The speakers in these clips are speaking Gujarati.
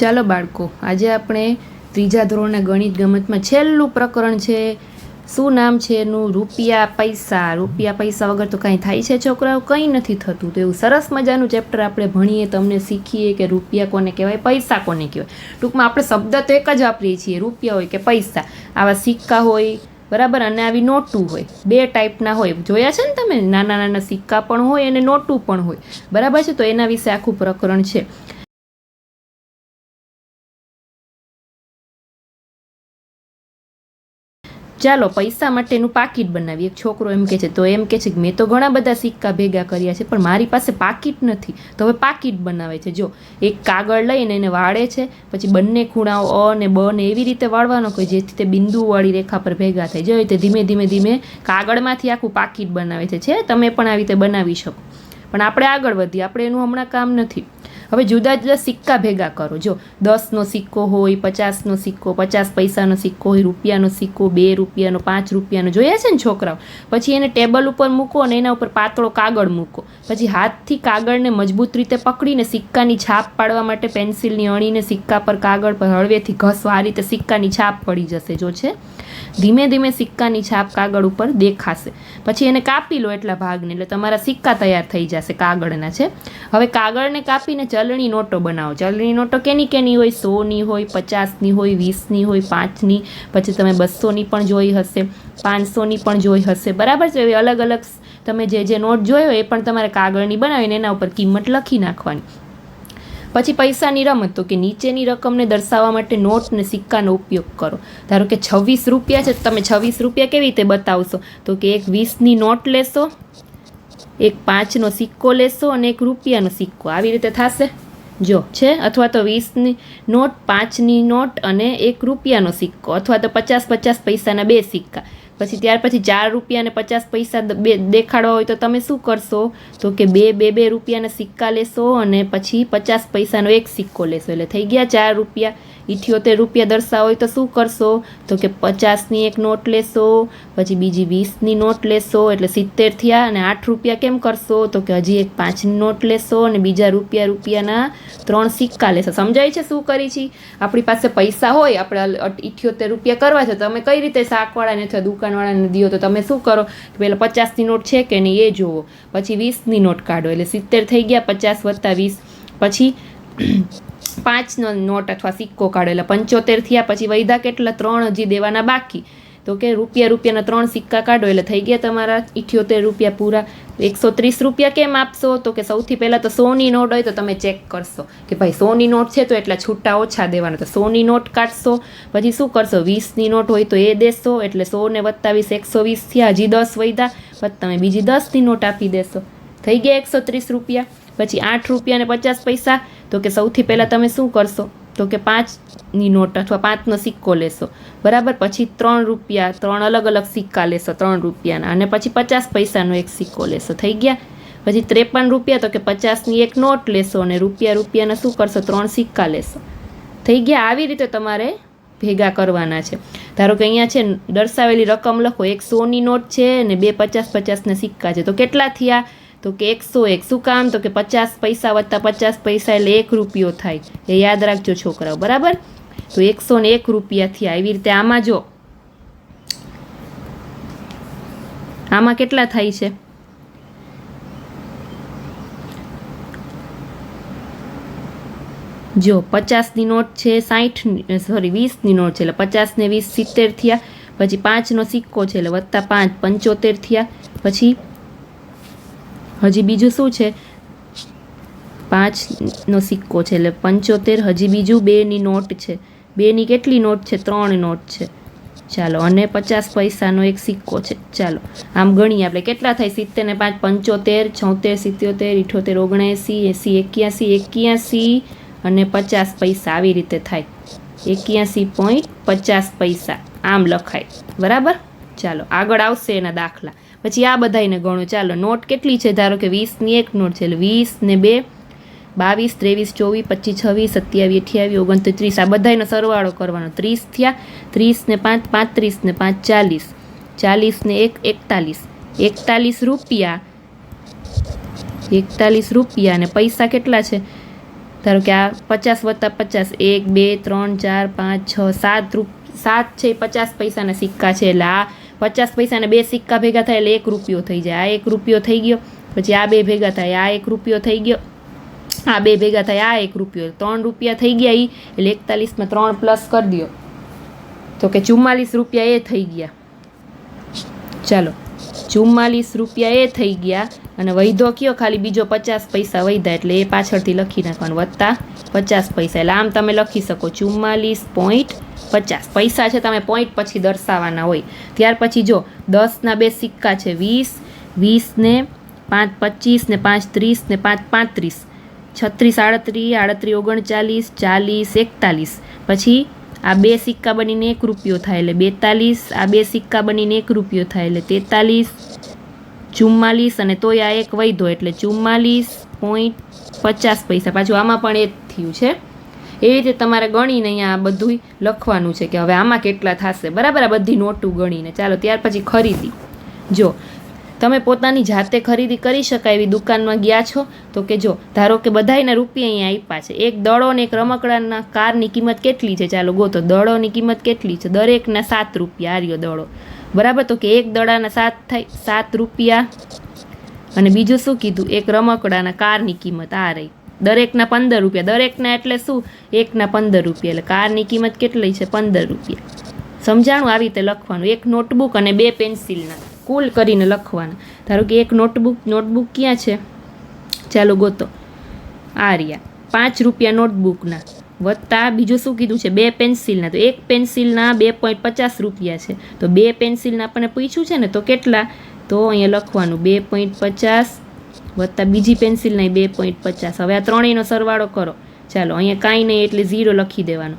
ચાલો બાળકો, આજે આપણે ત્રીજા ધોરણના ગણિત ગમતમાં છેલ્લું પ્રકરણ છે, શું નામ છે એનું? રૂપિયા પૈસા. રૂપિયા પૈસા વગર તો કાંઈ થાય છે છોકરાઓ? કંઈ નથી થતું. તો એવું સરસ મજાનું ચેપ્ટર આપણે ભણીએ, તમને શીખીએ કે રૂપિયા કોને કહેવાય, પૈસા કોને કહેવાય. ટૂંકમાં આપણે શબ્દ તો એક જ વાપરીએ છીએ, રૂપિયા હોય કે પૈસા. આવા સિક્કા હોય, બરાબર? અને આવી નોટું હોય. બે ટાઈપના હોય. જોયા છે ને તમે? નાના નાના સિક્કા પણ હોય અને નોટું પણ હોય. બરાબર છે? તો એના વિશે આખું પ્રકરણ છે. ચાલો, પૈસા માટેનું પાકીટ બનાવીએ. એક છોકરો એમ કે છે, તો એમ કે છે કે મેં તો ઘણા બધા સિક્કા ભેગા કર્યા છે, પણ મારી પાસે પાકીટ નથી. તો હવે પાકીટ બનાવે છે. જો, એક કાગળ લઈને એને વાળે છે, પછી બંને ખૂણાઓ અ ને બ ને એવી રીતે વાળવાનો કોઈ જેથી તે બિંદુવાળી રેખા પર ભેગા થાય. જો રીતે ધીમે ધીમે ધીમે કાગળમાંથી આખું પાકીટ બનાવે છે, તમે પણ આવી રીતે બનાવી શકો. પણ આપણે આગળ વધીએ. આપણે એનું હમણાં કામ નથી. હવે જુદા જુદા સિક્કા ભેગા કરો. જો દસનો સિક્કો હોય, પચાસનો સિક્કો, પચાસ પૈસાનો સિક્કો હોય, રૂપિયાનો સિક્કો, બે રૂપિયાનો, પાંચ રૂપિયાનો, જોયા છે ને છોકરાઓ? પછી એને ટેબલ ઉપર મૂકો અને એના ઉપર પાતળો કાગળ મૂકો. પછી હાથથી કાગળને મજબૂત રીતે પકડીને સિક્કાની છાપ પાડવા માટે પેન્સિલની અણીને સિક્કા પર કાગળ પર હળવેથી ઘસવા આ રીતે સિક્કાની છાપ પડી જશે. જો છે? ધીમે ધીમે સિક્કાની છાપ કાગળ ઉપર દેખાશે. પછી એને કાપી લો એટલા ભાગને, એટલે તમારા સિક્કા તૈયાર થઈ જશે કાગળના, છે? હવે કાગળને કાપીને ચલણી નોટો બનાવો. ચલણી નોટો કેની કેની હોય? સોની હોય, પચાસની હોય, વીસની હોય, પાંચની. પછી તમે બસોની પણ જોઈ હશે, પાંચસોની પણ જોઈ હશે. બરાબર છે? એવી અલગ અલગ તમે જે જે નોટ જોયો એ પણ તમારે કાગળની બનાવીને એના ઉપર કિંમત લખી નાખવાની. પછી પૈસાની રમત તો કે નીચેની રકમને દર્શાવવા માટે નોટ ને સિક્કાનો ઉપયોગ કરો. ધારો કે છવ્વીસ રૂપિયા છે તમે છવ્વીસ રૂપિયા કેવી રીતે બતાવશો? તો કે એક વીસની નોટ લેશો, એક પાંચનો સિક્કો લેશો અને એક રૂપિયાનો સિક્કો. આવી રીતે થશે? જો, છે? અથવા તો વીસની નોટ, પાંચની નોટ અને એક રૂપિયાનો સિક્કો. અથવા તો પચાસ પચાસ પૈસાના બે સિક્કા. પછી ત્યાર પછી ચાર રૂપિયા અને પચાસ પૈસા બે દેખાડવા હોય તો તમે શું કરશો? તો કે બે બે બે રૂપિયાના સિક્કા લેશો અને પછી પચાસ પૈસાનો એક સિક્કો લેશો. એટલે થઈ ગયા ચાર રૂપિયા. ઇઠ્યોતેર રૂપિયા દર્શાવો હોય તો શું કરશો? તો કે પચાસની એક નોટ લેશો, પછી બીજી વીસની નોટ લેશો, એટલે સિત્તેર થયા અને આઠ રૂપિયા કેમ કરશો? તો કે હજી એક પાંચની નોટ લેશો અને બીજા રૂપિયા રૂપિયાના ત્રણ સિક્કા લેશો. સમજાય છે શું કરી છે? આપણી પાસે પૈસા હોય, આપણે ઇઠ્યોતેર રૂપિયા કરવા છે તમે કઈ રીતે શાકવાળાને અથવા દુકાનવાળાને દો તો તમે શું કરો? કે પહેલાં પચાસની નોટ છે કે નહીં એ જુઓ. પછી વીસની નોટ કાઢો, એટલે સિત્તેર થઈ ગયા, પચાસ વત્તા વીસ. પછી પાંચનો નોટ અથવા સિક્કો કાઢો એટલે પંચોતેર થયા પછી વૈધા કેટલા? ત્રણ હજી દેવાના બાકી. તો કે રૂપિયા, રૂપિયાના ત્રણ સિક્કા કાઢો એટલે થઈ ગયા તમારા ઇઠ્યોતેર રૂપિયા પૂરા. એકસો ત્રીસ રૂપિયા કેમ આપશો? તો કે સૌથી પહેલાં તો સોની નોટ હોય તો તમે ચેક કરશો કે ભાઈ સોની નોટ છે તો એટલા છૂટા ઓછા દેવાના. તો સોની નોટ કાઢશો, પછી શું કરશો? વીસની નોટ હોય તો એ દેશો એટલે સો ને વત્તા વીસ એકસો વીસ થયા, હજી દસ વૈધા. પછી તમે બીજી દસની નોટ આપી દેશો. થઈ ગયા એકસો ત્રીસ રૂપિયા. પછી આઠ રૂપિયા અને પચાસ પૈસા, તો કે સૌથી પહેલાં તમે શું કરશો? તો કે પાંચની નોટ અથવા પાંચનો સિક્કો લેશો. બરાબર? પછી ત્રણ રૂપિયા, ત્રણ અલગ અલગ સિક્કા લેશો, ત્રણ રૂપિયાના. અને પછી પચાસ પૈસાનો એક સિક્કો લેશો. થઈ ગયા? પછી ત્રેપન રૂપિયા, તો કે પચાસની એક નોટ લેશો અને રૂપિયા, રૂપિયાના શું કરશો? ત્રણ સિક્કા લેશો. થઈ ગયા? આવી રીતે તમારે ભેગા કરવાના છે. ધારો કે અહીંયા છે, દર્શાવેલી રકમ લખો. એક સોની નોટ છે અને બે પચાસ પચાસના સિક્કા છે. તો કેટલા થયા? તો કે એકસો એક. શું કામ? તો કે પચાસ પૈસા વત્તા પચાસ પૈસા એટલે એક રૂપિયો થાય. એ યાદ રાખજો છોકરાઓ, બરાબર? તો એકસો ને એક રૂપિયા થયા એવી રીતે આમાં જો. આમાં કેટલા થાય છે? જો પચાસની નોટ છે સાઠ સોરી વીસની નોટ છે, એટલે પચાસ ને વીસ સિત્તેર થયા. પછી પાંચનો સિક્કો છે, એટલે વત્તા પાંચ, પંચોતેર થયા. પછી હજી બીજું શું છે? પાંચનો સિક્કો છે, એટલે પંચોતેર હજી બીજું બેની નોટ છે. બેની કેટલી નોટ છે? ત્રણ નોટ છે. ચાલો, અને પચાસ પૈસાનો એક સિક્કો છે. ચાલો, આમ ગણીએ આપણે. કેટલા થાય? સિત્તેર ને પાંચ, પંચોતેર, છોતેર, સિત્યોતેર, ઇઠોતેર, ઓગણએંસી, એંસી, એક્યાસી એક્યાસી અને પચાસ પૈસા આવી રીતે થાય. એક્યાસી પોઈન્ટ પચાસ પૈસા. આમ લખાય. બરાબર? ચાલો, આગળ આવશે એના દાખલા. પછી આ બધાયને ગણો. ચાલો, નોટ કેટલી છે? ધારો કે વીસની એક નોટ છે. એટલે વીસ ને બે, બાવીસ, ત્રેવીસ, ચોવીસ, પચીસ, છવ્વીસ, સત્યાવીસ, અઠ્યાવીસ, ઓગણત્રીસ, આ બધાનો સરવાળો કરવાનો. ત્રીસ થયા, ત્રીસ ને પાંચ, પાંત્રીસ ને પાંચ, ચાલીસ. ચાલીસ ને એક, એકતાલીસ. એકતાલીસ રૂપિયા. એકતાલીસ રૂપિયા. અને પૈસા કેટલા છે? ધારો કે આ પચાસ વત્તા પચાસ, એક, બે, ત્રણ, ચાર, પાંચ, છ, સાત રૂપ સાત છે પચાસ પૈસાના સિક્કા છે. એટલે આ પચાસ પૈસાને બે સિક્કા ભેગા થાય એટલે એક રૂપિયો થઈ જાય. આ એક રૂપિયો થઈ ગયો, પછી આ બે ભેગા થાય, આ એક રૂપિયો થઈ ગયો, આ બે ભેગા થાય, આ એક રૂપિયો. ત્રણ રૂપિયા થઈ ગયા એ એટલે એકતાલીસમાં ત્રણ પ્લસ કરી દો તો કે ચુમ્માલીસ રૂપિયા એ થઈ ગયા. ચાલો, ચુમ્માલીસ રૂપિયા એ થઈ ગયા અને વૈધો કયો? ખાલી બીજો પચાસ પૈસા વૈધા એટલે એ પાછળથી લખી નાખવાનું વત્તા પચાસ પૈસા. એટલે આમ તમે લખી શકો ચુમ્માલીસ પોઈન્ટ પચાસ. પૈસા છે તમે પોઈન્ટ પછી દર્શાવવાના હોય. ત્યાર પછી જો દસના બે સિક્કા છે વીસ વીસને પાંચ પચીસ ને પાંચ ત્રીસ ને પાંચ પાંત્રીસ. છત્રીસ આડત્રીસ આડત્રીસ ઓગણચાલીસ, ચાલીસ, એકતાલીસ. પછી આ બે સિક્કા બનીને એક રૂપિયો થાય એટલે બેતાલીસ, આ બે સિક્કા બનીને એક રૂપિયો થાય એટલે તેતાલીસ ચુમ્માલીસ અને તોય આ એક વૈધો એટલે ચુમ્માલીસ પોઈન્ટ પચાસ પૈસા. પાછું આમાં પણ એ જ થયું છે. એવી રીતે તમારે ગણીને અહીંયા આ બધું લખવાનું છે કે હવે આમાં કેટલા થશે. બરાબર, આ બધી નોટું ગણીને. ચાલો, ત્યાર પછી ખરીદી. જો, તમે પોતાની જાતે ખરીદી કરી શકાય એવી દુકાનમાં ગયા છો, તો કે જો, ધારો કે બધાયના રૂપિયા અહીંયા આપ્યા છે. એક દડો ને એક રમકડાના કારની કિંમત કેટલી છે? ચાલો ગોતો. દડોની કિંમત કેટલી છે? દરેકના સાત રૂપિયા. આર્યો દડો. બરાબર? તો કે એક દડાના સાત થાય સાત રૂપિયા. અને બીજું શું કીધું? એક રમકડાના કારની કિંમત, આ રહી. દરેકના પંદર રૂપિયા. દરેકના એટલે શું? એકના પંદર રૂપિયા. એટલે કારની કિંમત કેટલી છે? પંદર રૂપિયા. સમજાણું? આવી રીતે લખવાનું. એક નોટબુક અને બે પેન્સિલના. કુલ કરીને લખવાના. ધારો કે એક નોટબુક નોટબુક ક્યાં છે? ચાલો ગોતો. આ રહ્યા. પાંચ રૂપિયા નોટબુકના. વત્તા બીજું શું કીધું છે? બે પેન્સિલના. તો એક પેન્સિલના બે પોઈન્ટ પચાસ રૂપિયા છે. તો બે પેન્સિલના આપણને પૂછ્યું છે ને, તો કેટલા? તો અહીંયા લખવાનું બે પોઈન્ટ પચાસ વત્તા બીજી પેન્સિલના બે પોઈન્ટ પચાસ. હવે આ ત્રણેયનો સરવાળો કરો. ચાલો, અહીંયા કાંઈ નહીં એટલે ઝીરો લખી દેવાનું.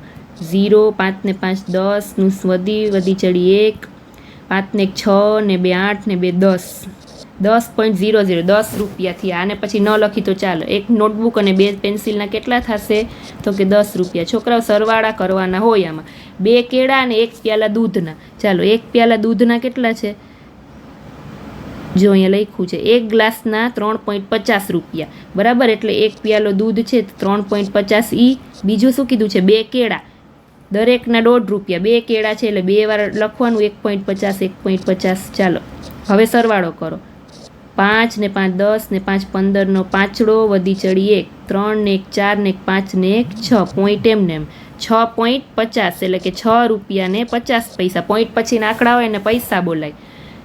ઝીરો, પાંચને પાંચ દસનું વધી વધી ચડી એક, પાંચને છ ને બે આઠ ને બે દસ. દસ પોઈન્ટ ઝીરો ઝીરો દસ રૂપિયાથી અને પછી ન લખી તો ચાલો. એક નોટબુક અને બે પેન્સિલના કેટલા થશે? તો કે દસ રૂપિયા. છોકરાઓ સરવાળા કરવાના હોય આમાં. બે કેળા અને એક પ્યાલા દૂધના. ચાલો, એક પ્યાલા દૂધના કેટલા છે? જો અહીંયા લખ્યું છે, એક ગ્લાસના ત્રણ પોઈન્ટ પચાસ રૂપિયા. બરાબર? એટલે એક પ્યાલો દૂધ છે, ત્રણ પોઈન્ટ પચાસ. ઈ બીજું શું કીધું છે? બે કેળા. દરેકના દોઢ રૂપિયા. બે કેળા છે, એટલે બે વાર લખવાનું, એક પોઈન્ટ પચાસ, એક પોઈન્ટ પચાસ. ચાલો, હવે સરવાળો કરો. પાંચ ને પાંચ, દસ ને પાંચ પંદરનો પાંચડો વધી ચડી એક, ત્રણ ને એક, ચાર ને એક, પાંચ ને એક, છ પોઈન્ટ એમને એમ. છ પોઈન્ટ પચાસ એટલે કે છ રૂપિયા ને પચાસ પૈસા. પોઈન્ટ પછી આંકડા હોય ને પૈસા બોલાય.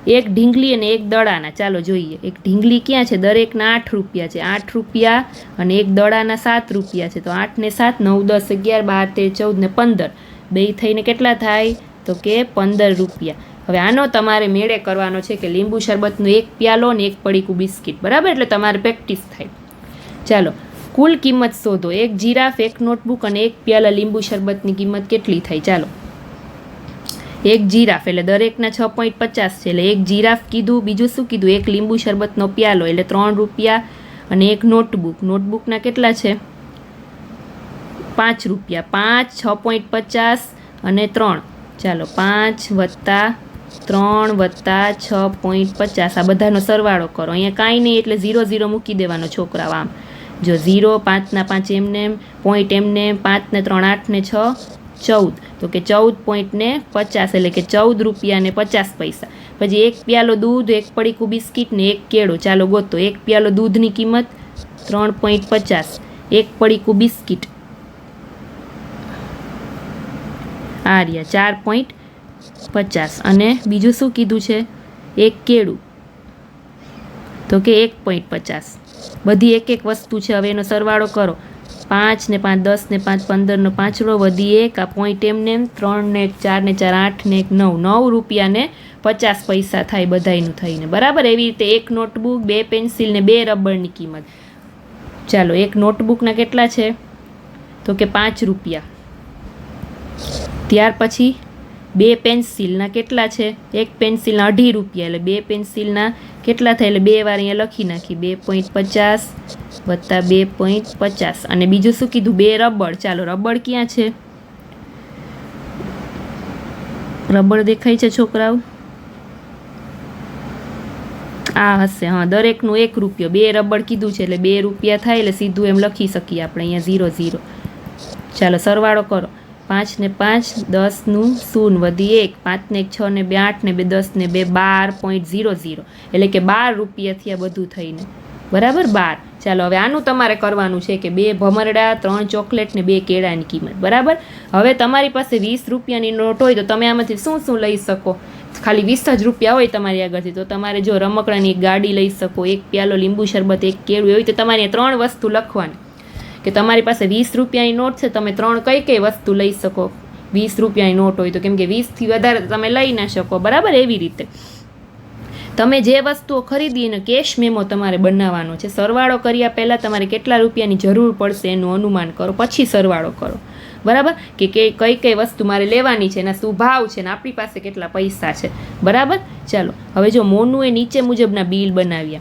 એક ઢીંગલી અને એક દડાના. ચાલો જોઈએ. એક ઢીંગલી ક્યાં છે? દરેકના આઠ રૂપિયા છે. આઠ રૂપિયા અને એક દડાના સાત રૂપિયા છે. તો આઠ ને સાત, નવ, દસ, અગિયાર, બાર, તેર, ચૌદ ને પંદર. બે થઈને કેટલા થાય? તો કે પંદર રૂપિયા. હવે આનો તમારે મેળે કરવાનો છે કે લીંબુ શરબતનો એક પ્યાલો ને એક પડીકું બિસ્કિટ, બરાબર? એટલે તમારે પ્રેક્ટિસ થાય. ચાલો, કુલ કિંમત શોધો. એક જીરાફ, એક નોટબુક અને એક પ્યાલા લીંબુ શરબતની કિંમત કેટલી થાય ચાલો. એક જીરાફ, એટલે દરેકના છ પોઈન્ટ પચાસ છે. એટલે એક જીરાફ કીધું, બીજું શું કીધું? એક લીંબુ શરબતનો પ્યાલો, એટલે ત્રણ રૂપિયા અને એક નોટબુક. નોટબુકના કેટલા છે? પાંચ રૂપિયા. પાંચ, છ પોઈન્ટ પચાસ અને ત્રણ. ચાલો, પાંચ વત્તા ત્રણ વત્તા છ પોઈન્ટ પચાસ. આ બધાનો સરવાળો કરો. અહીંયા કાંઈ નહીં એટલે ઝીરો ઝીરો મૂકી દેવાનો છોકરાઓ આમ. જો ઝીરો પાંચના પાંચ એમને એમ, પોઈન્ટ એમને પાંચને ત્રણ આઠ ને છ, ચૌદ. તો કે ચૌદ પોઈન્ટને પચાસ એટલે કે ચૌદ રૂપિયાને પચાસ પૈસા. પછી એક પ્યાલો દૂધ, એક પડીકું બિસ્કિટ ને એક કેળો. ચાલો ગોતો. એક પ્યાલો દૂધની કિંમત ત્રણ પોઈન્ટ પચાસ. એક પડીકું બિસ્કિટ. આ રહ્યા. ચાર પોઈન્ટ પચાસ. અને બીજું શું કીધું છે? એક કેળું. તો કે એક પોઈન્ટ પચાસ. બધી એક એક વસ્તુ છે, હવે એનો સરવાળો કરો. પાંચ ને પાંચ, દસ ને પાંચ પંદરનો પાંચડો, વધી એક, આ પોઈન્ટ એમને એમ ત્રણ ને એક, ચાર ને ચાર, આઠ ને એક, નવ. નવ રૂપિયાને પચાસ પૈસા થાય બધાયનું થઈને. બરાબર? એવી રીતે એક નોટબુક બે પેન્સિલ ને બે રબરની કિંમત. ચાલો, એક નોટબુકના કેટલા છે? તો કે પાંચ રૂપિયા. ત્યાર પછી બે પેન્સિલના કેટલા છે? એક પેન્સિલના અઢી રૂપિયા, એટલે બે પેન્સિલના કેટલા થાય? એટલે બે વાર અહીંયા લખી નાખી, બે પોઈન્ટ પચાસ વત્તા બે પોઈન્ટ પચાસ. અને બીજું શું કીધું? બે રબડ. ચાલો, રબડ ક્યાં છે? રબડ દેખાય છે છોકરાઓ? આ હશે, હા, દરેકનું એક રૂપિયો. બે રબડ કીધું છે, એટલે બે રૂપિયા થાય, એટલે સીધું એમ લખી શકીએ આપણે, અહીંયા ઝીરો ઝીરો. ચાલો, સરવાળો કરો. પાંચ ને પાંચ, દસનું શૂન વધી એક, પાંચને એક છ ને બે આઠ ને બે દસ ને બે, બાર પોઈન્ટ ઝીરો ઝીરો એટલે કે બાર રૂપિયાથી આ બધું થઈને. બરાબર? બાર. ચાલો, હવે આનું તમારે કરવાનું છે કે બે ભમરડા, ત્રણ ચોકલેટ ને બે કેળાની કિંમત. બરાબર? હવે તમારી પાસે વીસ રૂપિયાની નોટ હોય તો તમે આમાંથી શું શું લઈ શકો? ખાલી વીસ જ રૂપિયા હોય તમારી આગળથી. તો તમારે જો રમકડાની એક ગાડી લઈ શકો, એક પ્યાલો લીંબુ શરબત, એક કેળું, એવી તો તમારે ત્રણ વસ્તુ લખવાની. કે તમારી પાસે વીસ રૂપિયાની નોટ છે, તમે ત્રણ કઈ કઈ વસ્તુ લઈ શકો? વીસ રૂપિયાની નોટ હોય તો, કેમ કે વીસથી વધારે તમે લઈ ના શકો. બરાબર? એવી રીતે. તમે જે વસ્તુઓ ખરીદી એનો કેશ મેમો તમારે બનાવવાનો છે. સરવાળો કર્યા પહેલાં તમારે કેટલા રૂપિયાની જરૂર પડશે એનું અનુમાન કરો. પછી સરવાળો કરો. બરાબર? કે કઈ કઈ વસ્તુ મારે લેવાની છે એના શું ભાવ છે ને, આપણી પાસે કેટલા પૈસા છે. બરાબર? ચાલો. હવે જો મોનું એ નીચે મુજબના બિલ બનાવ્યા.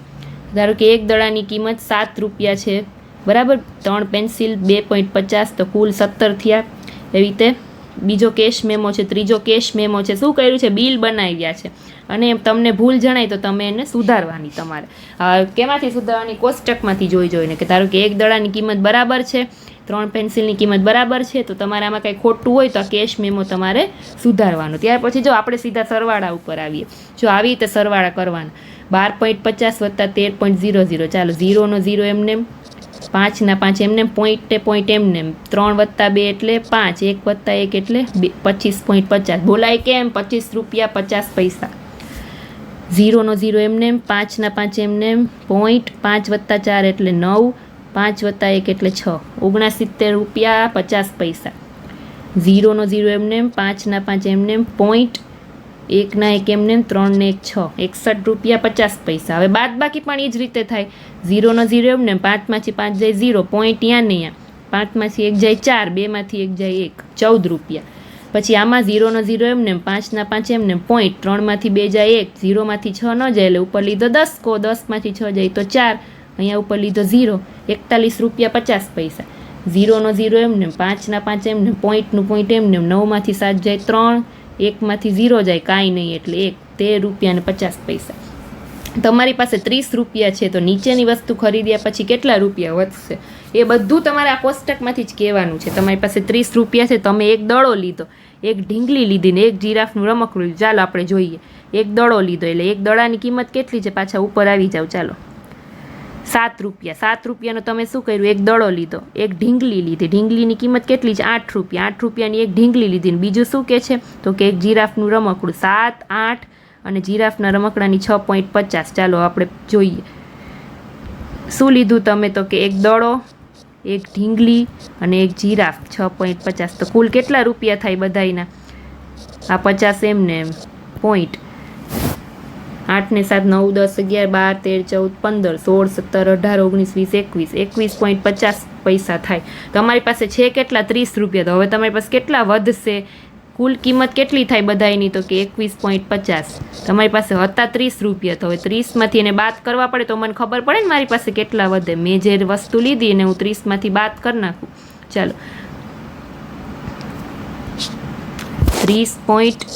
ધારો કે એક દડાની કિંમત સાત રૂપિયા છે. બરાબર? ત્રણ પેન્સિલ, બે પોઈન્ટ પચાસ, તો કુલ સત્તર થયા. એવી રીતે બીજો કેશ મેમો છે, ત્રીજો કેશ મેમો છે. શું કર્યું છે? બિલ બનાવ્યા છે. અને તમને ભૂલ જણાય તો તમે એને સુધારવાની તમારે. કેમાંથી સુધારવાની? કોષ્ટકમાંથી જોઈ જોઈને કે ધારો કે એક દડાની કિંમત બરાબર છે, ત્રણ પેન્સિલની કિંમત બરાબર છે, તો તમારે આમાં કંઈ ખોટું હોય તો આ કેશ મેમો તમારે સુધારવાનો. ત્યાર પછી જો આપણે સીધા સરવાળા ઉપર આવીએ. જો આવી રીતે સરવાળા કરવાના. બાર પોઈન્ટ પચાસ વત્તા તેર પોઈન્ટ ઝીરો ઝીરો. ચાલો, ઝીરોનો ઝીરો એમને પાંચના પાંચ એમને પોઈન્ટે પોઈન્ટ એમને. ત્રણ વત્તા બે એટલે પાંચ, એક વત્તા એક એટલે બે, પચીસ પોઈન્ટ પચાસ. બોલાય કેમ? પચીસ રૂપિયા પચાસ પૈસા. ઝીરોનો ઝીરો એમને પાંચના પાંચ એમને પોઈન્ટ પાંચ વત્તા ચાર એટલે નવ, પાંચ વત્તા એક એટલે છ. ઓગણસિત્તેર રૂપિયા પચાસ પૈસા. ઝીરોનો ઝીરો એમને પાંચના પાંચ એમને પોઈન્ટ એકના એક એમને ત્રણને એક છ. એકસઠ રૂપિયા પચાસ પૈસા. હવે બાદ બાકી પણ એ જ રીતે થાય. ઝીરોનો ઝીરો એમ ને પાંચમાંથી પાંચ જાય ઝીરો પોઈન્ટ ત્યાં ને ત્યાં પાંચમાંથી એક જાય ચાર, બેમાંથી એક જાય એક, ચૌદ રૂપિયા. પછી આમાં ઝીરોનો ઝીરો એમ ને પાંચના પાંચ એમ ને પોઈન્ટ ત્રણમાંથી બે જાય એક, ઝીરોમાંથી છ ન જાય એટલે ઉપર લીધો દસ, કો દસમાંથી છ જાય તો ચાર, અહીંયા ઉપર લીધો ઝીરો, એકતાલીસ રૂપિયા પચાસ પૈસા. ઝીરોનો ઝીરો એમ ને પાંચના પાંચ એમ ને પોઈન્ટનું પોઈન્ટ એમને નવમાંથી સાત જાય ત્રણ, એકમાંથી ઝીરો જાય કાંઈ નહીં એટલે એક, તેર રૂપિયા ને પચાસ પૈસા. તમારી પાસે ત્રીસ રૂપિયા છે, તો નીચેની વસ્તુ ખરીદ્યા પછી કેટલા રૂપિયા વધશે? એ બધું તમારે આ કોષ્ટકમાંથી જ કહેવાનું છે. તમારી પાસે ત્રીસ રૂપિયા છે, તમે એક દડો લીધો. એક ઢીંગલી લીધી ને એક જીરાફનું રમકડું. ચાલો, આપણે જોઈએ. એક દડો લીધો, એટલે એક દડાની કિંમત કેટલી છે? પાછા ઉપર આવી જાઓ, ચાલો. સાત રૂપિયા. સાત રૂપિયાનો તમે શું કર્યું? એક દડો લીધો. એક ઢીંગલી લીધી. ઢીંગલીની કિંમત કેટલી છે? આઠ રૂપિયા. આઠ રૂપિયાની એક ઢીંગલી લીધી. બીજું શું કે છે? તો કે એક જીરાફનું રમકડું. સાત, આઠ અને જીરાફના રમકડાની છ પોઈન્ટ પચાસ. ચાલો આપણે જોઈએ. શું લીધું તમે તો કે એક દડો, એક ઢીંગલી અને એક જીરાફ? છ પોઈન્ટ પચાસ. તો કુલ કેટલા રૂપિયા થાય બધાયના? આ પચાસ એમને એમ. પોઈન્ટ આઠ ને સાત, નવ, દસ, અગિયાર, બાર, તેર, ચૌદ, પંદર, સોળ, સત્તર, અઢાર, ઓગણીસ, વીસ, એકવીસ. એકવીસ પોઈન્ટ પચાસ પૈસા થાય. તમારી પાસે છે કેટલા? ત્રીસ રૂપિયા. તો હવે તમારી પાસે કેટલા વધશે? કુલ કિંમત કેટલી થાય બધાયની? તો કે એકવીસ પોઈન્ટ પચાસ. તમારી પાસે હતા ત્રીસ રૂપિયા, તો હવે ત્રીસમાંથી એને બાદ કરવા પડે તો મને ખબર પડે ને મારી પાસે કેટલા વધે. મેં જે વસ્તુ લીધી એને હું ત્રીસમાંથી બાદ કરી નાખું. ચાલો. ત્રીસ પોઈન્ટ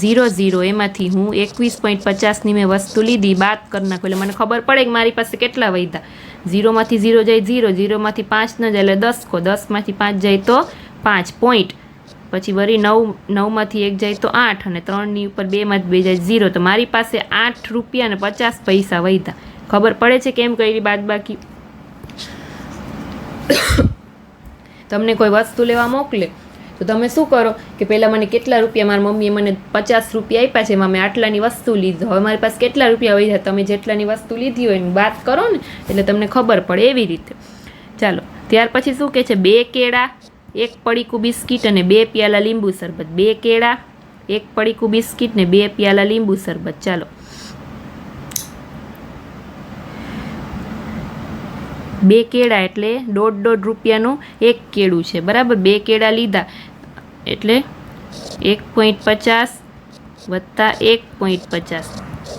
ઝીરો ઝીરો, એમાંથી હું એકવીસ પોઈન્ટ પચાસની મેં વસ્તુ લીધી, બાદ કરી નાખું. એટલે મને ખબર પડે કે મારી પાસે કેટલા વૈધા ઝીરોમાંથી ઝીરો જાય ઝીરો, ઝીરોમાંથી પાંચ ન જાય એટલે દસ કો, દસમાંથી પાંચ જાય તો પાંચ પોઈન્ટ પછી વળી નવ, નવમાંથી એક જાય તો આઠ અને ત્રણની ઉપર બેમાં જ બે જાય ઝીરો. તો મારી પાસે આઠ રૂપિયા અને પચાસ પૈસા વધ્યા ખબર પડે છે કેમ કરી બાદ બાકી તમને કોઈ વસ્તુ લેવા મોકલે? તો તમે શું કરો કે પહેલાં મને કેટલા રૂપિયા મારા મમ્મીએ મને પચાસ રૂપિયા આપ્યા છે, એમાં મેં આટલાની વસ્તુ લીધી. હવે મારી પાસે કેટલા રૂપિયા વધ્યા તમે જેટલાની વસ્તુ લીધી હોય એની વાત કરો ને, એટલે તમને ખબર પડે એવી રીતે. ચાલો, ત્યાર પછી શું કહે છે? બે કેળા એક પડીકું બિસ્કિટ અને બે પ્યાલા લીંબુ શરબત. બે કેળા, એક પડીકું બિસ્કિટ ને બે પ્યાલા લીંબુ શરબત. ચાલો. બે કેળા એટલે દોઢ દોઢ રૂપિયાનું એક કેળું છે. બરાબર? બે કેળા લીધા એટલે એક પોઈન્ટ પચાસ વત્તા એક પોઈન્ટ પચાસ.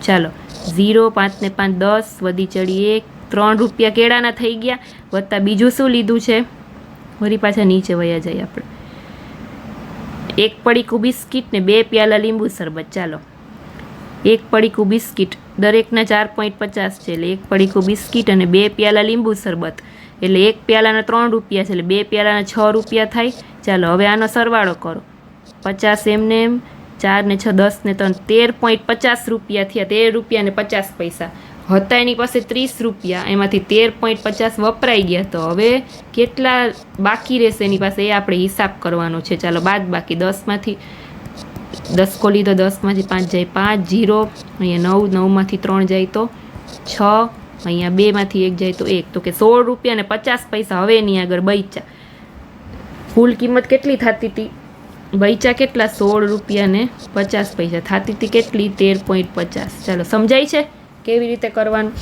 ચાલો. ઝીરો, પાંચ ને પાંચ, દસ વધી ચડી એક. ત્રણ રૂપિયા કેળાના થઈ ગયા. વત્તા બીજું શું લીધું છે? વળી પાછા નીચે વયા જાય આપણે. એક પડીકું બિસ્કિટ ને બે પ્યાલા લીંબુ શરબત. ચાલો. એક પડીકું બિસ્કિટ. દરેકના ચાર પોઈન્ટ પચાસ છે એટલે એક પડીકું બિસ્કિટ અને બે પ્યાલા લીંબુ શરબત. એટલે એક પ્યાલાના ત્રણ રૂપિયા છે એટલે બે પ્યાલાના છ રૂપિયા થાય. ચાલો, હવે આનો સરવાળો કરો. પચાસ એમને એમ, ચાર ને છ દસ ને ત્રણ. તેર પોઈન્ટ પચાસ રૂપિયા થયા. તેર રૂપિયા ને પચાસ પૈસા. હતા એની પાસે ત્રીસ રૂપિયા, એમાંથી તેર પોઈન્ટ પચાસ વપરાઈ ગયા. તો હવે કેટલા બાકી રહેશે એની પાસે એ આપણે હિસાબ કરવાનો છે. ચાલો બાદ બાકી દસમાંથી. દસ ખોલી લીધો દસમાંથી પાંચ જાય પાંચ જીરો અહીંયા નવ, નવમાંથી ત્રણ જાય તો છ, અહીંયા બેમાંથી એક જાય તો એક. તો કે સોળ રૂપિયા અને પચાસ પૈસા હવે એની આગળ બૈચા કુલ કિંમત કેટલી થતી હતી બૈચા કેટલા? સોળ રૂપિયા ને પચાસ પૈસા. થતી હતી કેટલી? તેર પોઈન્ટ પચાસ. ચાલો સમજાય છે? કેવી રીતે કરવાનું?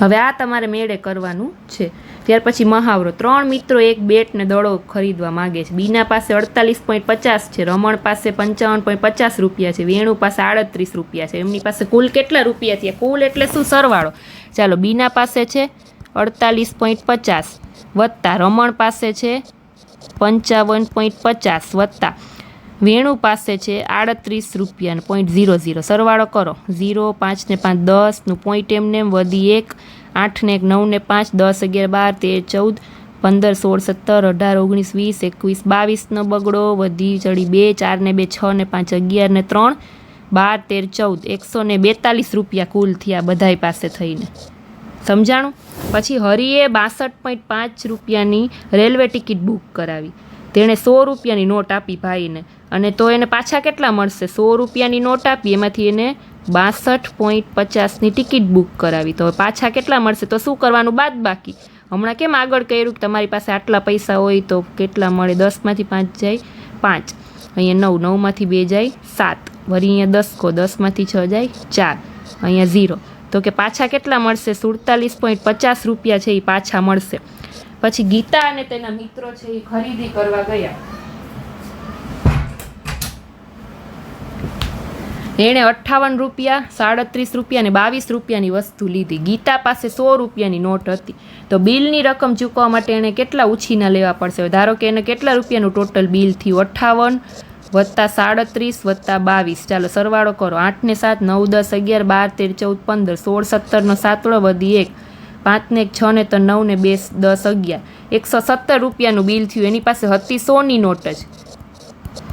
હવે આ તમારે મેળે કરવાનું છે. ત્યાર પછી મહાવરો. ત્રણ મિત્રો એક બેટને દડો ખરીદવા માંગે છે. બીના પાસે અડતાલીસ પોઈન્ટ પચાસ છે. રમણ પાસે પંચાવન પોઈન્ટ પચાસ રૂપિયા છે. વેણુ પાસે આડત્રીસ રૂપિયા છે. એમની પાસે કુલ કેટલા રૂપિયા થયા? કુલ એટલે શું? સરવાળો. ચાલો, બીના પાસે છે અડતાલીસ પોઈન્ટ પચાસ વત્તા. રમણ પાસે છે પંચાવન પોઈન્ટ પચાસ વત્તા. વેણુ પાસે છે આડત્રીસ રૂપિયા પોઈન્ટ ઝીરો ઝીરો સરવાળો કરો. ઝીરો પાંચ ને પાંચ દસનું પોઈન્ટ એમને એમ વધી એક, આઠ ને એક, નવ ને પાંચ, દસ અગિયાર, બાર, તેર, ચૌદ, પંદર, સોળ, સત્તર, અઢાર, ઓગણીસ, વીસ, એકવીસ બાવીસનો બગડો વધી ચડી બે, ચાર ને બે, છ ને પાંચ, અગિયાર ને ત્રણ, બાર, તેર, ચૌદ, એકસો ને બેતાલીસ રૂપિયા કુલ થયા બધાય પાસે થઈને. સમજાણું? પછી હરિએ બાસઠ પોઈન્ટ પાંચ રૂપિયાની રેલવે ટિકિટ બુક કરાવી. તેણે સો રૂપિયાની નોટ આપી ભાઈને. અને તો એને પાછા કેટલા મળશે? સો રૂપિયાની નોટ આપી, એમાંથી એને બાસઠ પોઈન્ટ પચાસની ટિકિટ બુક કરાવી. તો હવે પાછા કેટલા મળશે? તો શું કરવાનું બાદ બાકી? હમણાં કેમ આગળ કર્યું કે તમારી પાસે આટલા પૈસા હોય તો કેટલા મળે? દસમાંથી પાંચ જાય પાંચ. અહીંયા નવ, નવમાંથી બે જાય સાત. વળી અહીંયા દસ કો દસમાંથી છ જાય ચાર. અહીંયા ઝીરો. તો કે પાછા કેટલા મળશે? સુડતાલીસ પોઈન્ટ પચાસ રૂપિયા છે, એ પાછા મળશે. પછી ગીતા અને તેના મિત્રો છે, એ ખરીદી કરવા ગયા. એણે અઠ્ઠાવન રૂપિયા, સાડત્રીસ રૂપિયા અને બાવીસ રૂપિયાની વસ્તુ લીધી. ગીતા પાસે સો રૂપિયાની નોટ હતી. તો બિલની રકમ ચૂકવવા માટે એણે કેટલા ઉછીના લેવા પડશે? ધારો કે એને કેટલા રૂપિયાનું ટોટલ બિલ થયું? અઠ્ઠાવન વત્તા સાડત્રીસ વત્તા બાવીસ. ચાલો સરવાળો કરો. આઠ ને સાત, નવ, દસ, અગિયાર, બાર, તેર, ચૌદ, પંદર, સોળ, સત્તરનો સાતડો વધી એક. પાંચ ને એક છ ને તો નવ ને બે, દસ, અગિયાર. એકસો સત્તર રૂપિયાનું બિલ થયું. એની પાસે હતી સોની નોટ જ.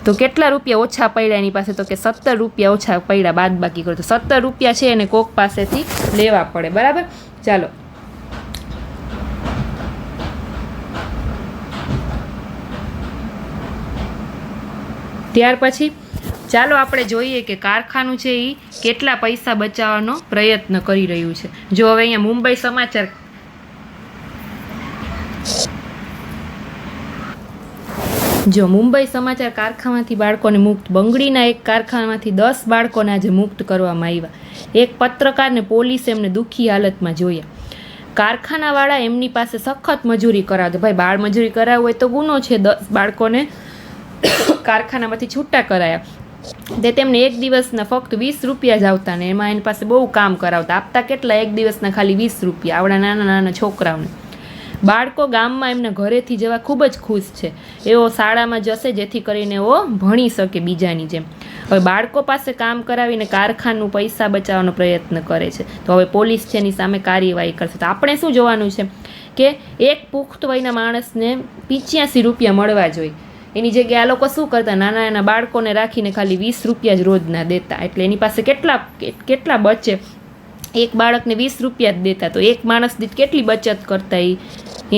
તો કેટલા રૂપિયા ઓછા પડ્યા એની પાસે? તો કે સત્તર રૂપિયા ઓછા પડ્યા બાદ બાકી કરો. તો સત્તર રૂપિયા છે એને કોક પાસેથી લેવા પડે. બરાબર? ચાલો. ત્યાર પછી ચાલો આપણે જોઈએ કે કારખાનું છે એ કેટલા પૈસા બચાવવાનો પ્રયત્ન કરી રહ્યું છે. જો હવે અહીંયા મુંબઈ સમાચાર જો મુંબઈ સમાચાર કારખાનામાંથી બાળકોને મુક્ત, બંગડીના એક કારખાનામાંથી દસ બાળકોને આજે મુક્ત કરવામાં આવ્યા. એક પત્રકારને પોલીસે એમને દુઃખી હાલતમાં જોયા. કારખાનાવાળા એમની પાસે સખત મજૂરી કરાવતો. ભાઈ, બાળ મજૂરી કરાવવું હોય તો ગુનો છે. દસ બાળકોને કારખાનામાંથી છૂટા કરાયા. તે તેમને એક દિવસના ફક્ત વીસ રૂપિયા જ આવતા ને એમાં એની પાસે બહુ કામ કરાવતા. આપતા કેટલા એક દિવસના ખાલી વીસ રૂપિયા. આવડા નાના નાના છોકરાઓને. બાળકો ગામમાં એમના ઘરેથી જવા ખૂબ જ ખુશ છે. એઓ શાળામાં જશે જેથી કરીને એઓ ભણી શકે બીજાની જેમ. હવે બાળકો પાસે કામ કરાવીને કારખાનું પૈસા બચાવવાનો પ્રયત્ન કરે છે. તો હવે પોલીસ છે એની સામે કાર્યવાહી કરશે. તો આપણે શું જોવાનું છે? કે એક પુખ્ત વયના માણસને પિચ્યાસી રૂપિયા મળવા જોઈએ. એની જગ્યાએ આ લોકો શું કરતા? નાના નાના બાળકોને રાખીને ખાલી વીસ રૂપિયા જ રોજના દેતા. એટલે એની પાસે કેટલા કેટલા બચે? એક બાળકને વીસ રૂપિયા જ દેતા. તો એક માણસ દીઠ કેટલી બચત કરતા એ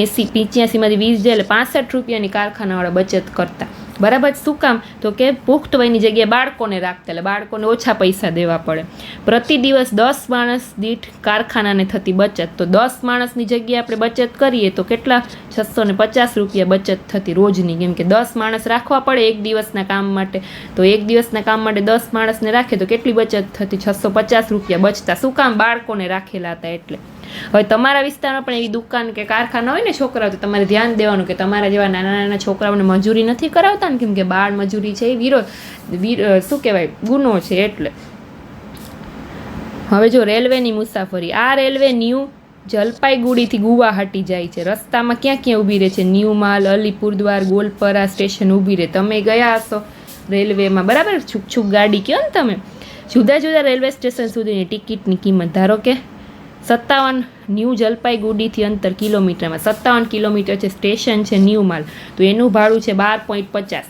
એંસી પંચ્યાસીમાંથી વીસ જાય એટલે પાસઠ રૂપિયાની કારખાનાવાળા બચત કરતા. બરાબર શું કામ? તો કે પુખ્ત વયની જગ્યાએ બાળકોને રાખતા, એટલે બાળકોને ઓછા પૈસા દેવા પડે. પ્રતિ દિવસ દસ માણસ દીઠ કારખાનાને થતી બચત. તો દસ માણસની જગ્યાએ આપણે બચત કરીએ તો કેટલા? છસો ને પચાસ રૂપિયા બચત થતી રોજની. કેમ કે દસ માણસ રાખવા પડે એક દિવસના કામ માટે. તો એક દિવસના કામ માટે દસ માણસને રાખે તો કેટલી બચત થતી? છસો પચાસ રૂપિયા બચતા. શું કામ? બાળકોને રાખેલા હતા એટલે. હવે તમારા વિસ્તારમાં પણ એવી દુકાન કે કારખાના હોય ને છોકરાઓ, તો તમારે ધ્યાન દેવાનું કે તમારા જેવા નાના નાના છોકરાઓને મજૂરી નથી કરાવતા ને કેમ કે બાળ મજૂરી છે એ વિરોધ, વીર શું કહેવાય, ગુનો છે એટલે. હવે જો રેલવેની મુસાફરી, આ રેલવે ન્યૂ જલપાઈગુડીથી ગુવાહાટી જાય છે. રસ્તામાં ક્યાં ક્યાં ઊભી રહે છે? ન્યૂ માલ અલીપુરદ્વાર ગોલપરા સ્ટેશન ઊભી રહે. તમે ગયા હશો રેલવેમાં, બરાબર? છૂક છૂક ગાડી કહો ને તમે? જુદા જુદા રેલવે સ્ટેશન સુધીની ટિકિટની કિંમત ધારો કે સત્તાવન ન્યૂ જલપાઈગુડીથી અંતર કિલોમીટરમાં. સત્તાવન કિલોમીટર છે સ્ટેશન છે ન્યૂ માલ. તો એનું ભાડું છે બાર પોઈન્ટ પચાસ.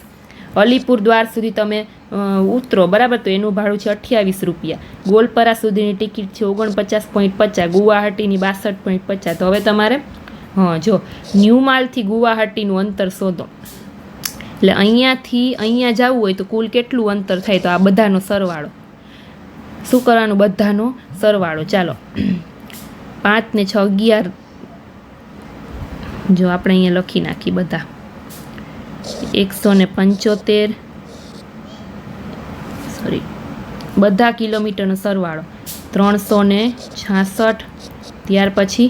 અલીપુર દ્વાર સુધી તમે ઉતરો. બરાબર? તો એનું ભાડું છે અઠ્યાવીસ રૂપિયા. ગોલપરા સુધીની ટિકિટ છે ઓગણપચાસ પોઈન્ટ પચાસ. ગુવાહાટીની બાસઠ પોઈન્ટ પચાસ. તો હવે તમારે, હા, જો, ન્યૂ માલથી ગુવાહાટીનું અંતર શોધો. એટલે અહીંયાથી અહીંયા જવું હોય તો કુલ કેટલું અંતર થાય? તો આ બધાનો સરવાળો. શું કરવાનું? બધાનો સરવાળો. ચાલો. પાંચ ને છ અગિયાર. જો આપણે અહીંયા લખી નાખી બધા. એકસો ને પંચોતેર. સોરી બધા કિલોમીટરનો સરવાળો. ત્રણસો ને છાસઠ. ત્યાર પછી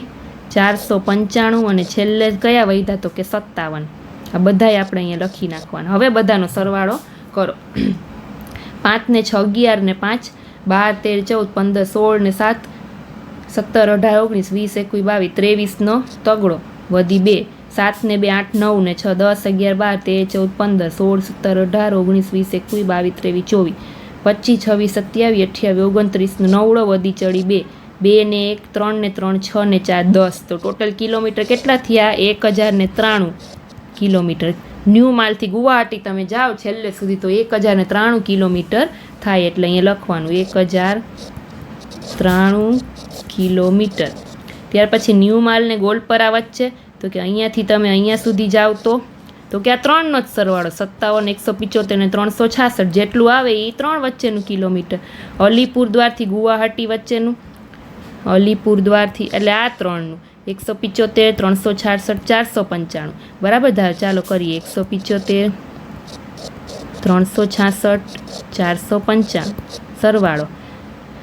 ચારસો પંચાણું અને છેલ્લે કયા વૈધા તો કે સત્તાવન. આ બધાય આપણે અહીંયા લખી નાખવાના. હવે બધાનો સરવાળો કરો. પાંચ ને છ અગિયાર ને પાંચ. બાર તેર ચૌદ પંદર સોળ ને સાત. સત્તર, અઢાર, ઓગણીસ, વીસ, એકવીસ, બાવીસ ત્રેવીસનો તગડો, વધી બે, સાત ને બે, આઠ, નવ ને છ, દસ, અગિયાર, બાર, તેર, ચૌદ, પંદર, સોળ, સત્તર, અઢાર, ઓગણીસ, વીસ, એકવીસ, બાવીસ, ત્રેવીસ, ચોવીસ, પચીસ, છવ્વીસ, સત્યાવીસ, અઠ્યાવીસ ઓગણત્રીસનો નવડો, વધી ચડી બે બે ને એક, ત્રણ ને ત્રણ, છ ને ચાર, દસ, તો ટોટલ કિલોમીટર કેટલા થયા? એક હજાર ને ત્રાણું કિલોમીટર. ન્યૂ માલથી ગુવાહાટી તમે જાઓ, છેલ્લે સુધી તો એક હજાર ને ત્રાણું કિલોમીટર થાય, એટલે અહીંયા લખવાનું, એક હજાર ત્રાણું કિલોમીટર. ત્યાર પછી ન્યૂ માલ ને ગોલપરા વચ્ચે તો કે અહીંયાથી તમે અહીંયા સુધી જાઓ તો. તો કે આ ત્રણનો જ સરવાળો, સત્તાવન, એકસો પિચોતેર ને ત્રણસો છાસઠ જેટલું આવે એ ત્રણ વચ્ચેનું કિલોમીટર. અલીપુર દ્વારથી ગુવાહાટી વચ્ચેનું. અલીપુર દ્વારથી, એટલે આ ત્રણનું. એકસો પિચોતેર, ત્રણસો છાસઠ, ચારસો પંચાણું. બરાબર ધા ચાલો કરીએ. એકસો પિચોતેર, ત્રણસો છાસઠ, ચારસો પંચાણું. સરવાળો.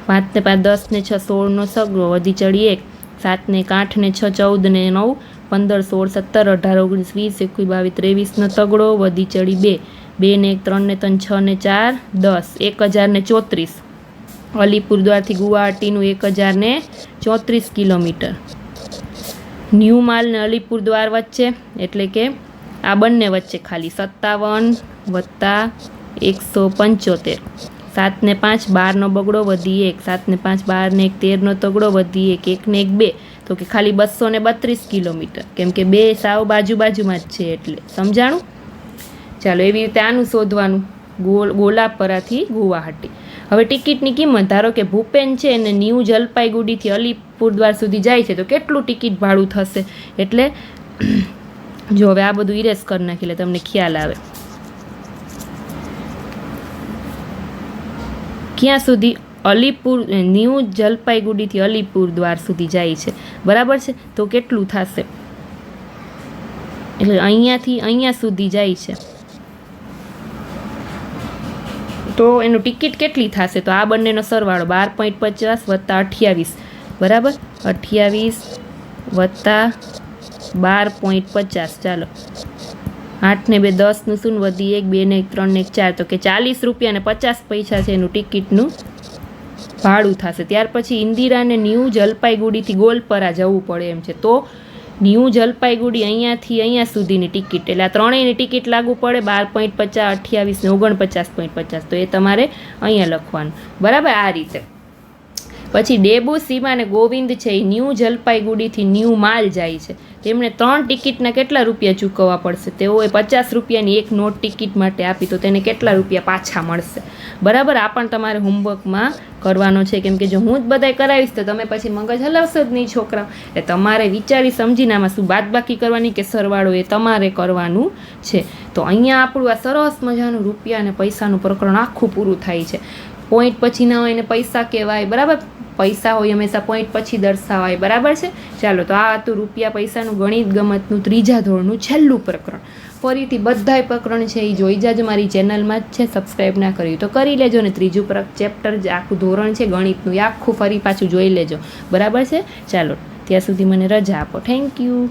પાંચ ને પાંચ દસ ને છ, સોળનો સગડો, વધી ચડી એક, સાતને એક આઠ ને છ ચૌદ ને નવ, પંદર, સોળ, સત્તર, અઢાર, ઓગણીસ, વીસ, એકવીસ, બાવીસ, ત્રેવીસનો તગડો, વધી ચડી બે બે ને એક ત્રણ ને ત્રણ છ ને ચાર, દસ, એક હજાર ને ચોત્રીસ. અલીપુરદ્વારથી ગુવાહાટીનું એક હજાર ને ચોત્રીસ કિલોમીટર. ન્યૂ માલ ને અલીપુરદ્વાર વચ્ચે, એટલે કે આ બંને વચ્ચે ખાલી સત્તાવન વત્તા એકસો પંચોતેર. સાત ને પાંચ, બારનો બગડો વધી એક સાત ને પાંચ બાર ને એક, તેરનો તગડો વધી એક એક ને એક બે. તો કે ખાલી બસો ને બત્રીસ કિલોમીટર. કેમ કે બે સાવ બાજુ બાજુમાં જ છે એટલે. સમજાણું? ચાલો એવી રીતે આનું શોધવાનું. ગોલ, ગોલાપરાથી ગુવાહાટી. હવે ટિકિટની કિંમત. ધારો કે ભૂપેન છે અને ન્યૂ જલપાઈગુડીથી અલીપુરદ્વાર સુધી જાય છે, તો કેટલું ટિકિટ ભાડું થશે? એટલે જો હવે આ બધું ઇરેસ કરી નાખી એટલે તમને ખ્યાલ આવે. ક્યાં સુધી અલીપુર ન્યૂ જલપાઈગુડીથી અલીપુર દ્વાર સુધી જાય છે? બરાબર છે? તો કેટલું થશે? એટલે અહીંયાથી અહીંયા સુધી જાય છે. તો એનું ટિકિટ કેટલી થશે? તો આ બંનેનો સરવાળો બાર પોઈન્ટ પચાસ વત્તા અઠ્યાવીસ. બરાબર? અઠ્યાવીસ વત્તા બાર પોઈન્ટ પચાસ. ચાલો. આઠ ને બે, દસનું શું વધી એક બે ને એક ત્રણ ને એક, ચાર. તો કે ચાલીસ રૂપિયા ને પચાસ પૈસા છે એનું ટિકિટનું ભાડું થશે. ત્યાર પછી ઇન્દિરાને ન્યૂ જલપાઈગુડીથી ગોલપરા જવું પડે એમ છે. તો ન્યૂ જલપાઈગુડી અહીંયાથી અહીંયા સુધીની ટિકિટ. એટલે આ ત્રણેયની ટિકિટ લાગુ પડે બાર પોઈન્ટ પચાસ, અઠ્યાવીસ ને ઓગણપચાસ પોઈન્ટ પચાસ. તો એ તમારે અહીંયા લખવાનું. બરાબર? આ રીતે. પછી ડેબુ, સીમા અને ગોવિંદ છે એ ન્યૂ જલપાઈગુડીથી ન્યૂ માલ જાય છે. તેમણે ત્રણ ટિકિટના કેટલા રૂપિયા ચૂકવવા પડશે? તેઓએ પચાસ રૂપિયાની એક નોટ ટિકિટ માટે આપી, તો તેને કેટલા રૂપિયા પાછા મળશે? બરાબર, આ પણ તમારે હોમવર્કમાં કરવાનો છે. કેમ કે જો હું જ બધાય કરાવીશ, તો તમે પછી મગજ હલાવશો જ નહીં છોકરા એટલે તમારે વિચારી સમજીને આમાં શું બાદબાકી કરવાની કે સરવાળો એ તમારે કરવાનું છે. તો અહીંયા આપણું આ સરસ મજાનું રૂપિયા અને પૈસાનું પ્રકરણ આખું પૂરું થાય છે. પોઈન્ટ પછી ના હોય એને પૈસા કહેવાય, બરાબર? પૈસા હોય હંમેશા પોઈન્ટ પછી દર્શાવાય, બરાબર છે? ચાલો, તો આ હતું રૂપિયા પૈસાનું ગણિત ગમતનું ત્રીજા ધોરણનું છેલ્લું પ્રકરણ. ફરીથી બધાય પ્રકરણ છે એ જોઈ જાજો, મારી ચેનલમાં જ છે સબસ્ક્રાઈબ ના કર્યું તો કરી લેજો ને ત્રીજું પ્ર ચેપ્ટર જે આખું ધોરણ છે, ગણિતનું એ આખું ફરી પાછું જોઈ લેજો. બરાબર છે? ચાલો, ત્યાં સુધી મને રજા આપો. Thank you